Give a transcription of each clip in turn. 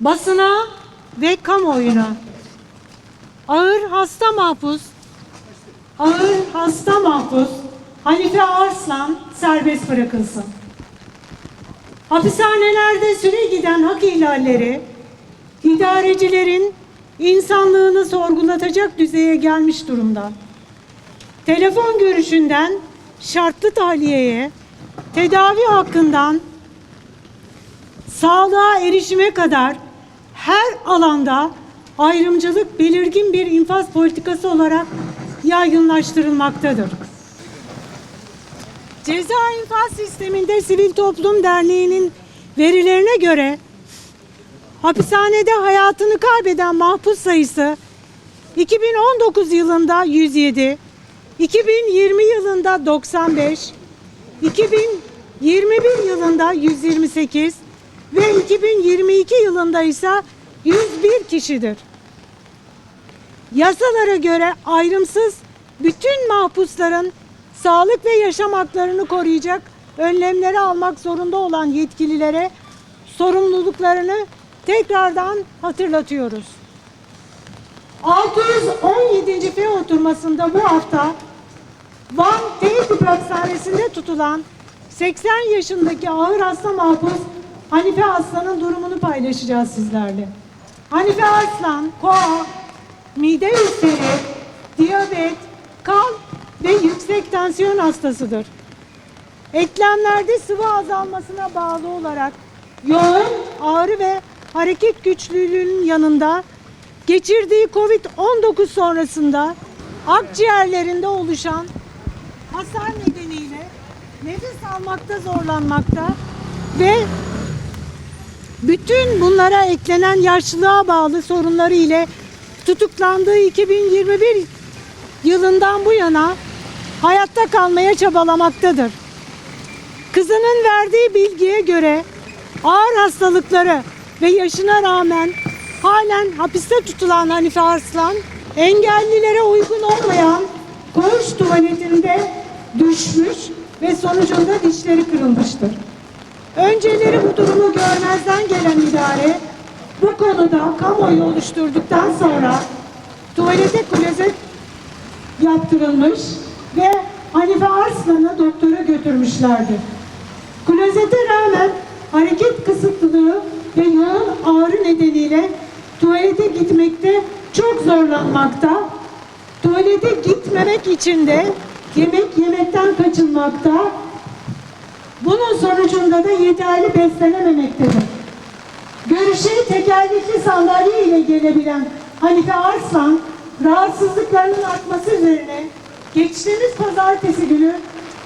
basına ve kamuoyuna ağır hasta mahpus ağır hasta mahpus Hanife Arslan serbest bırakılsın. Hapishanelerde süre giden hak ihlalleri idarecilerin insanlığını sorgulatacak düzeye gelmiş durumda. Telefon görüşünden şartlı tahliyeye, tedavi hakkından sağlığa erişime kadar her alanda ayrımcılık belirgin bir infaz politikası olarak yaygınlaştırılmaktadır. Ceza infaz sisteminde Sivil Toplum Derneği'nin verilerine göre hapishanede hayatını kaybeden mahpus sayısı 2019 yılında 107, 2020 yılında 95, 2021 yılında 128 ve 2022 yılında ise 101 kişidir. Yasalara göre ayrımsız bütün mahpusların sağlık ve yaşam haklarını koruyacak önlemleri almak zorunda olan yetkililere sorumluluklarını tekrardan hatırlatıyoruz. 617. F oturmasında bu hafta Van T Hapishanesi'nde tutulan 80 yaşındaki ağır hasta mahpus Hanife Aslan'ın durumunu paylaşacağız sizlerle. Hanife Aslan, koa, mide ülseri, diyabet, kalp ve yüksek tansiyon hastasıdır. Eklemlerde sıvı azalmasına bağlı olarak yoğun ağrı ve hareket güçlülüğünün yanında geçirdiği Covid-19 sonrasında akciğerlerinde oluşan hasar nedeniyle nefes almakta zorlanmakta ve bütün bunlara eklenen yaşlılığa bağlı sorunları ile tutuklandığı 2021 yılından bu yana hayatta kalmaya çabalamaktadır. Kızının verdiği bilgiye göre ağır hastalıkları ve yaşına rağmen halen hapiste tutulan Hanife Arslan engellilere uygun olmayan koğuş tuvaletinde düşmüş ve sonucunda dişleri kırılmıştır. Önceleri bu durumu görmezden gelen idare bu konuda kamuoyu oluşturduktan sonra tuvalete klozet yaptırılmış ve Hanife Arslan'ı doktora götürmüşlerdi. Klozete rağmen hareket kısıtlılığı ve yoğun ağrı nedeniyle tuvalete gitmekte çok zorlanmakta. Tuvalete gitmemek için de yemek yemekten kaçınmakta. Bunun sonucunda da yeterli beslenememektedir. Görüşe tekerlekli sandalye ile gelebilen Hanife Arslan, rahatsızlıklarının artması üzerine geçtiğimiz pazartesi günü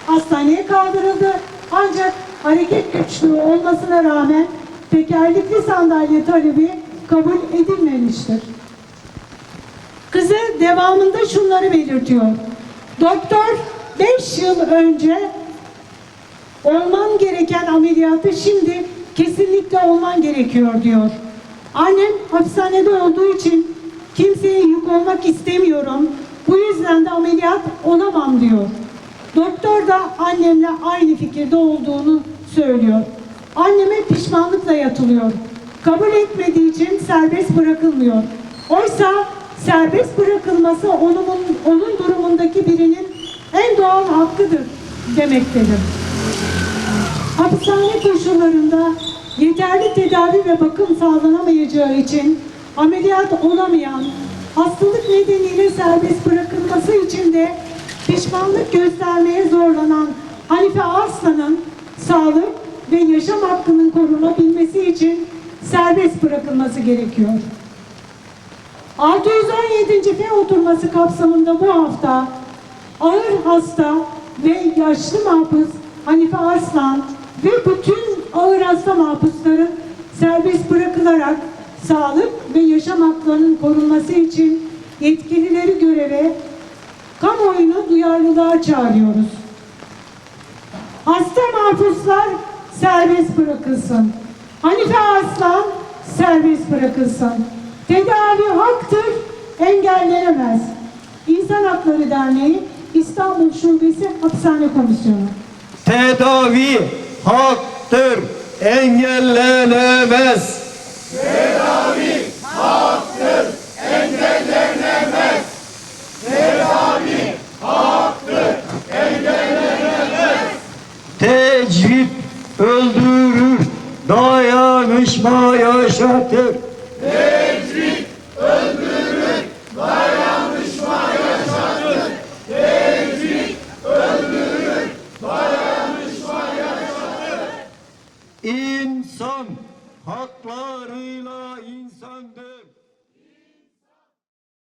hastaneye kaldırıldı. Ancak hareket güçlüğü olmasına rağmen tekerlekli sandalye talebi kabul edilmemiştir. Kızı devamında şunları belirtiyor. Doktor 5 yıl önce olman gereken ameliyatı şimdi kesinlikle olman gerekiyor diyor. Annem hapishanede olduğu için kimseye yük olmak istemiyorum. Bu yüzden de ameliyat olamam diyor. Doktor da annemle aynı fikirde olduğunu söylüyor. Anneme pişmanlıkla yatılıyor. Kabul etmediği için serbest bırakılmıyor. Oysa serbest bırakılması onun, onun durumundaki birinin en doğal hakkıdır demektedir. Hapishane koşullarında yeterli tedavi ve bakım sağlanamayacağı için ameliyat olamayan, hastalık nedeniyle serbest bırakılması için de pişmanlık göstermeye zorlanan Hanife Arslan'ın sağlık ve yaşam hakkının korunabilmesi için serbest bırakılması gerekiyor. 617. F oturması kapsamında bu hafta ağır hasta ve yaşlı mahpus Hanife Arslan ve bütün ağır hasta mahpusların serbest bırakılarak sağlık ve yaşam haklarının korunması için yetkilileri göreve, kamuoyunu duyarlılığa çağırıyoruz. Hasta mahpuslar serbest bırakılsın. Hanife Arslan serbest bırakılsın. Tedavi haktır, engellenemez. İnsan Hakları Derneği İstanbul Şubesi Hapishane Komisyonu. Tedavi haktır, engellenemez. Tedavi haktır, engellenemez. Tedavi haktır, engellenemez. Tecvid öldürür, dayanışma yaşatır. Tedavi